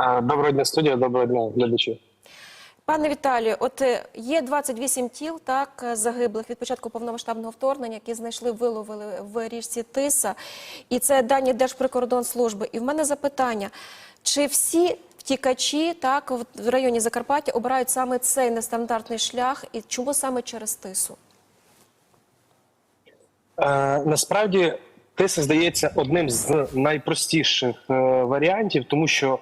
Доброго дня, студія, доброго дня, глядачі. Пане Віталію, от е, є 28 тіл так е, загиблих від початку повномасштабного вторгнення, які знайшли, виловили в річці Тиса, і це дані Держприкордонслужби. І в мене запитання: чи всі втікачі так в- районі Закарпаття обирають саме цей нестандартний шлях, і чому саме через Тису? Е, насправді, тиса здається одним з найпростіших е, варіантів, тому що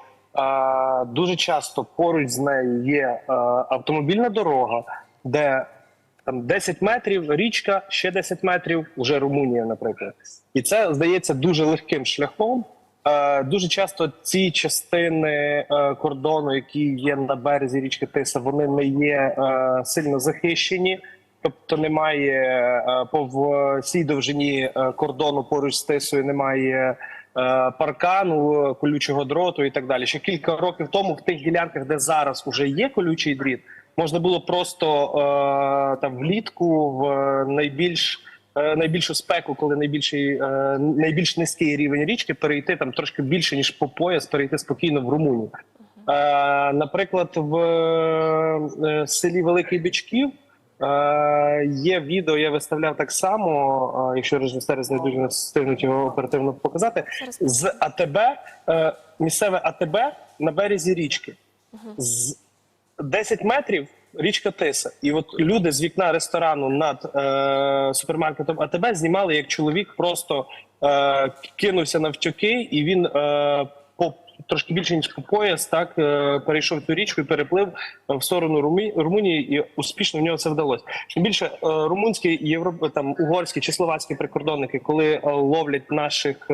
дуже часто поруч з нею є е, автомобільна дорога, де там 10 метрів річка, ще 10 метрів, вже Румунія, наприклад. І це здається дуже легким шляхом. Е, Дуже часто ці частини е, кордону, які є на березі річки Тиса, вони не є сильно захищені. Тобто немає по всій довжині кордону поруч з тисою, немає паркану, колючого дроту і так далі. Ще кілька років тому в тих ділянках, де зараз вже є колючий дріт, можна було просто е, там влітку в найбільш е, найбільшу спеку, коли найбільший е, найбільш низький рівень річки, перейти там трошки більше ніж по пояс, перейти спокійно в Румунію. Е, наприклад, в е, селі Великий Бичків. Е, є відео, я виставляв так само. е, якщо режисери знайдуть не встигнуть його оперативно показати. З АТБ, е, місцеве АТБ на березі річки. З 10 метрів річка Тиса. І от люди з вікна ресторану над е, супермаркетом АТБ знімали, як чоловік просто е, кинувся навтюки, і він е, по трошки більше ніж по пояс, так е, перейшов ту річку і переплив в сторону Румунії, і успішно в нього це вдалося. Чим більше е, румунські, євро, там угорські чи словацькі прикордонники, коли е, ловлять наших.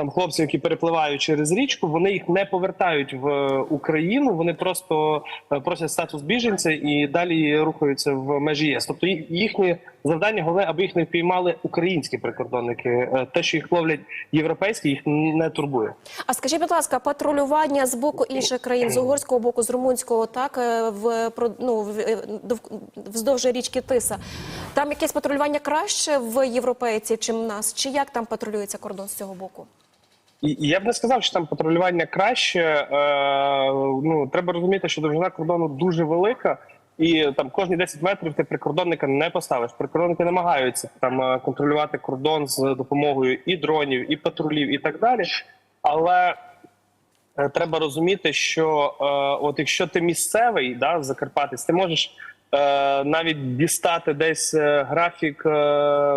Там хлопців, які перепливають через річку, вони їх не повертають в е, Україну. Вони просто е, просять статус біженця і далі рухаються в межі ЄС. Тобто ї- їхнє завдання головне, аби їх не впіймали українські прикордонники. Е, Те, що їх ловлять європейські, їх не турбує. А скажіть, будь ласка, патрулювання з боку інших країн, з угорського боку, з румунського, так в ну, вздовж річки Тиса. Там якесь патрулювання краще в європейців, чим нас? Чи як там патрулюється кордон з цього боку? Я б не сказав, що там патрулювання краще. Е, ну треба розуміти, що довжина кордону дуже велика, і там кожні 10 метрів ти прикордонника не поставиш. Прикордонники намагаються там е, контролювати кордон з допомогою і дронів, і патрулів, і так далі. Але е, треба розуміти, що е, от якщо ти місцевий, да, Закарпатець, ти можеш навіть дістати десь е, графік е,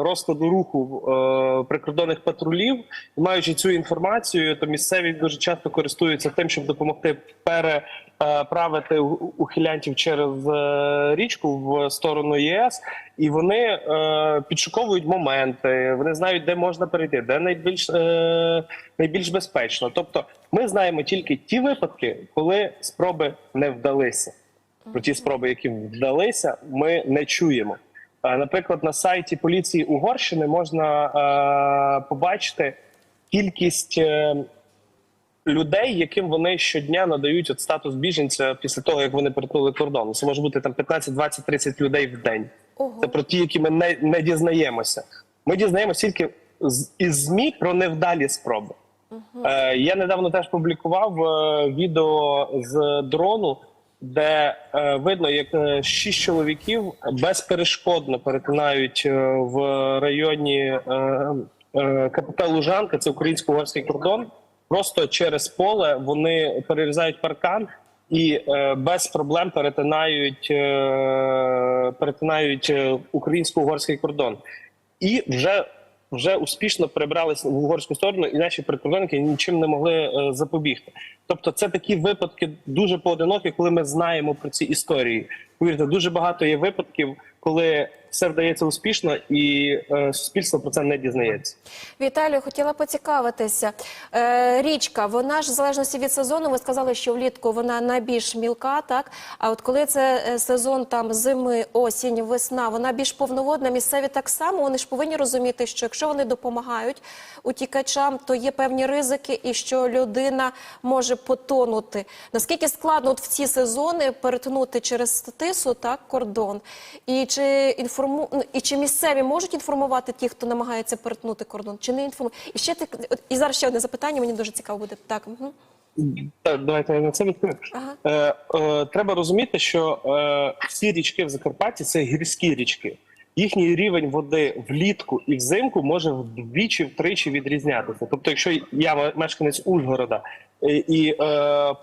розкладу руху е, прикордонних патрулів, і маючи цю інформацію, то місцеві дуже часто користуються тим, щоб допомогти переправити ухилянтів через е, річку в сторону ЄС, і вони е, підшуковують моменти, вони знають, де можна перейти, де найбільш е, найбільш безпечно. Тобто, ми знаємо тільки ті випадки, коли спроби не вдалися. Про ті спроби, які вдалися, ми не чуємо. Наприклад, на сайті поліції Угорщини можна е, побачити кількість е, людей, яким вони щодня надають от статус біженця після того, як вони перетнули кордон. Це може бути там 15, 20, 30 людей в день. Ого. Це про ті, які ми не, не дізнаємося. Ми дізнаємося тільки з із змі про невдалі спроби. Е, я недавно теж публікував е, відео з дрону, де е, видно, як е, шість чоловіків безперешкодно перетинають е, в районі КПП Лужанка, це українсько-угорський кордон. Просто через поле вони перерізають паркан і без проблем перетинають, перетинають українсько-угорський кордон. І вже вже успішно перебралися в угорську сторону, і наші прикордонники нічим не могли е, запобігти. Тобто, це такі випадки дуже поодинокі, коли ми знаємо про ці історії. Повірте, дуже багато є випадків, коли все вдається успішно, і е, суспільство про це не дізнається. Віталію, хотіла поцікавитися. Е, річка, вона ж в залежності від сезону, ви сказали, що влітку вона найбільш мілка, так? А от коли це е, сезон там зими, осінь, весна, вона більш повноводна, місцеві так само, вони ж повинні розуміти, що якщо вони допомагають утікачам, то є певні ризики і що людина може потонути. Наскільки складно от в ці сезони перетнути через тису, так, кордон? І чи інформу... ну, і чи місцеві можуть інформувати ті, хто намагається перетнути кордон, чи не інформують? І ще так, і зараз ще одне запитання, мені дуже цікаво буде. Так, угу. Так, давайте я на це відповім. Ага. Е, е, треба розуміти, що е, всі річки в Закарпатті це гірські річки. Їхній рівень води влітку і взимку може вдвічі втричі відрізнятися. Тобто, якщо я мешканець Ужгорода е, і е,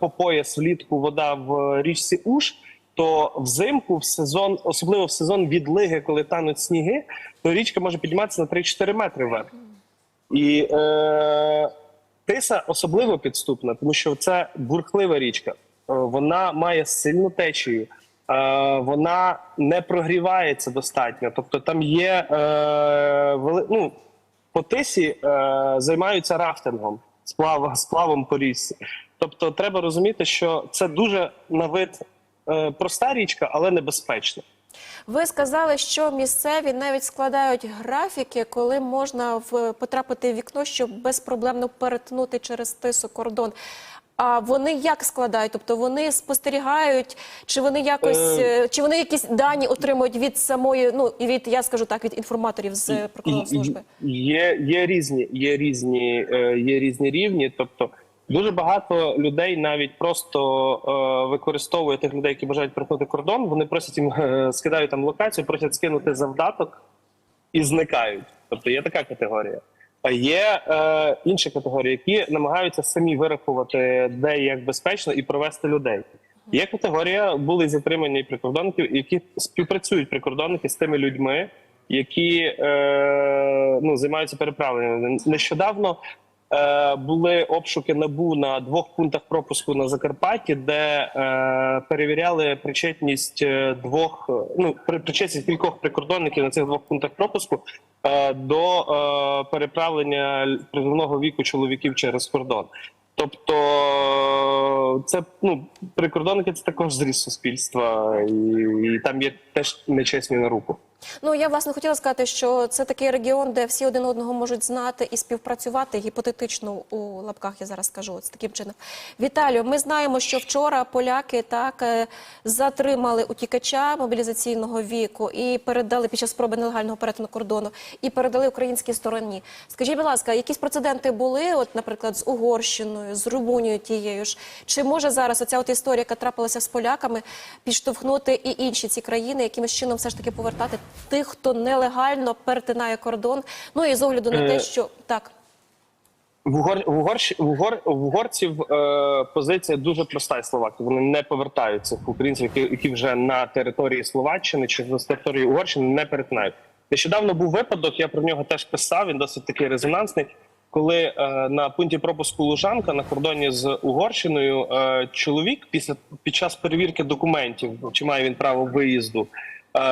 по пояс влітку вода в річці Уж, то взимку в сезон, особливо в сезон відлиги, коли тануть сніги, то річка може підніматися на 3-4 метри вверх. І е, Тиса особливо підступна, тому що це бурхлива річка. Е, Вона має сильну течію, е, вона не прогрівається достатньо. Тобто там є е, вели... ну, по тисі е, займаються рафтингом, сплав, сплавом по річці. Тобто, треба розуміти, що це дуже на вид проста річка, але небезпечна. Ви сказали, що місцеві навіть складають графіки, коли можна в потрапити в вікно, щоб безпроблемно перетнути через тису кордон. А вони як складають? Тобто вони спостерігають, чи вони якось, Е. е, чи вони якісь дані отримують від самої, ну і від я скажу так, від інформаторів з е, прикордонної служби? Є, є різні, є різні, е, є різні рівні. Тобто дуже багато людей навіть просто е, використовує тих людей, які бажають перетнути кордон. Вони просять їм е, скидають там локацію, просять скинути завдаток і зникають. Тобто є така категорія. А є е, інші категорії, які намагаються самі вирахувати, де як безпечно, і провести людей. Є категорія, були затримані прикордонників, які співпрацюють прикордонники з тими людьми, які е, ну, займаються переправленням. Нещодавно були обшуки набу на двох пунктах пропуску на Закарпатті, де е, перевіряли причетність е, двох е, ну при- причетність кількох прикордонників на цих двох пунктах пропуску е, до е, переправлення призовного віку чоловіків через кордон. Тобто це ну прикордонники це також зріз суспільства, і, і там є теж нечесні на руку. Ну я власне хотіла сказати, що це такий регіон, де всі один одного можуть знати і співпрацювати гіпотетично у лапках. Я зараз скажу от таким чином. Віталію, ми знаємо, що вчора поляки так е, затримали утікача мобілізаційного віку і передали під час спроби нелегального перетину кордону і передали українській стороні. Скажіть, будь ласка, якісь прецеденти були? От, наприклад, з Угорщиною, з Румунією тією ж, чи може зараз оця от історія, яка трапилася з поляками, підштовхнути і інші ці країни, якимось чином все ж таки повертати тих, хто нелегально перетинає кордон? Ну і з огляду на те, Е, що так. В, Угор, в, Угор, в угорців е, позиція дуже проста і словаків. Вони не повертаються в українців, які, які вже на території Словаччини чи з території Угорщини не перетинають. Нещодавно був випадок, я про нього теж писав. Він досить такий резонансний. Коли е, на пункті пропуску Лужанка на кордоні з Угорщиною е, чоловік після під час перевірки документів, чи має він право виїзду,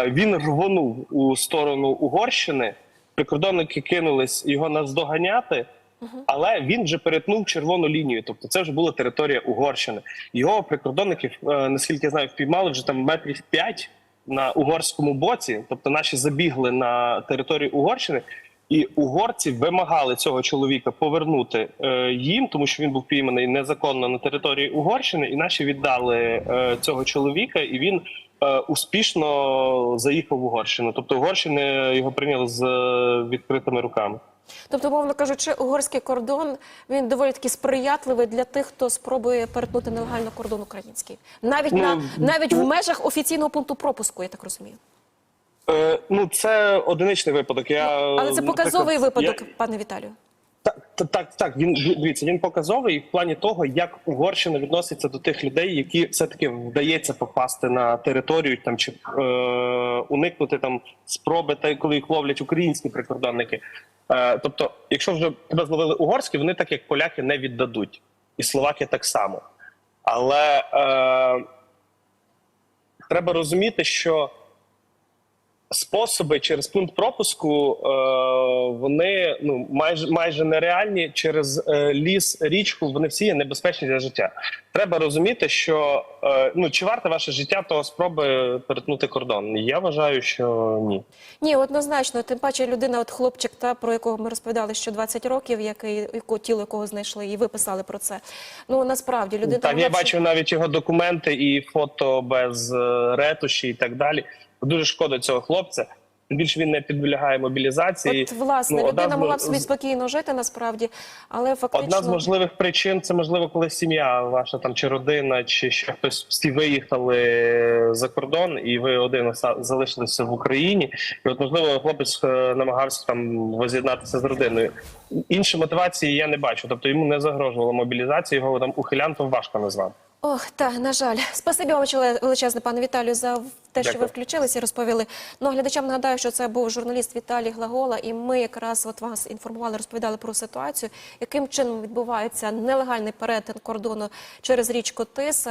він рвонув у сторону Угорщини. Прикордонники кинулись його наздоганяти. Але він вже перетнув червону лінію, тобто це вже була територія Угорщини. Його прикордонників, е, наскільки я знаю, впіймали вже там метрів 5 на угорському боці. Тобто наші забігли на територію Угорщини, і угорці вимагали цього чоловіка повернути е, їм, тому що він був пійманий незаконно на території Угорщини, і наші віддали е, цього чоловіка, і він е, успішно заїхав в Угорщину. Тобто Угорщини його прийняли з е, відкритими руками. Тобто, мовно кажучи, угорський кордон він доволі таки сприятливий для тих, хто спробує перетнути нелегально кордон український, навіть Ну, на навіть в межах офіційного пункту пропуску, я так розумію. Е, ну, це одиничний випадок. Я, Але це показовий наприклад, випадок, я- пане Віталію. Так, так, так. Він дивіться, він показовий в плані того, як Угорщина відноситься до тих людей, які все-таки вдається попасти на територію там чи е, уникнути там спроби, та коли їх ловлять українські прикордонники. Е, тобто, якщо вже тебе зловили угорські, вони так як поляки не віддадуть, і словаки так само. Але е, треба розуміти, що способи через пункт пропуску е, вони ну майже майже нереальні через е, ліс, річку. Вони всі є небезпечні для життя. Треба розуміти, що е, ну чи варте ваше життя того спроби перетнути кордон? Я вважаю, що ні. Ні, однозначно, тим паче людина, от хлопчик, та про якого ми розповідали, що 20 років, який тіло якого знайшли, і виписали про це. Ну насправді людина Так, я бачив навіть його документи і фото без е, ретуші і так далі. Дуже шкода цього хлопця. більше він не підлягає мобілізації. От, власне, Ну, людина з могла б собі спокійно жити насправді, але фактично Одна з можливих причин це можливо, коли сім'я ваша там чи родина, чи ще хтось всі виїхали за кордон, і ви один залишилися в Україні. І от можливо хлопець е, намагався там воз'єднатися з родиною. Інші мотивації я не бачу. Тобто йому не загрожувала мобілізація, його там ухилянтом важко назвати. Ох, так, на жаль. Спасибі вам величе- величезне, пане Віталію, за те, що ви включилися і розповіли. Ну, глядачам нагадаю, що це був журналіст Віталій Глагола, і ми якраз от вас інформували, розповідали про ситуацію, яким чином відбувається нелегальний перетин кордону через річку Тиса.